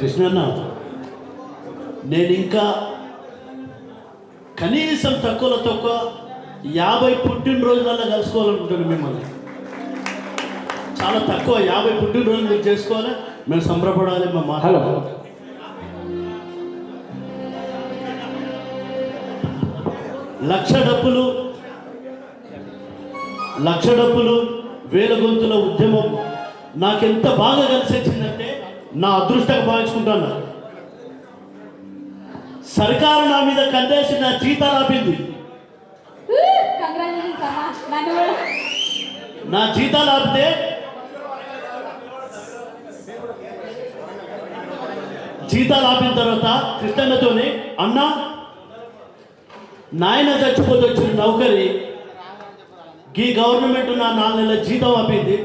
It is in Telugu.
కృష్ణన్న నేను ఇంకా కనీసం తక్కువలో తక్కువ యాభై పుట్టినరోజులలో కలుసుకోవాలనుకుంటున్నాను మిమ్మల్ని. చాలా తక్కువ యాభై పుట్టినరోజులు మీరు చేసుకోవాలి మేము సంబరపడాలి మా హలో. లక్ష డబ్బులు లక్ష డబ్బులు వేల గొంతుల ఉద్యమం నాకెంత బాగా కలిసి వచ్చిందంటే నా అదృష్టంగా భావించుకుంటాను సర్కారు నా మీద కందేసి నా జీతాలు ఆపింది. నా జీతాలు ఆపితే జీతాలు ఆపిన తర్వాత కృష్ణన్నతోనే అన్నా నాయన చచ్చిపోతే వచ్చిన నౌకరి ఈ గవర్నమెంట్ నా నాలుగు నెలల జీతం ఆపింది.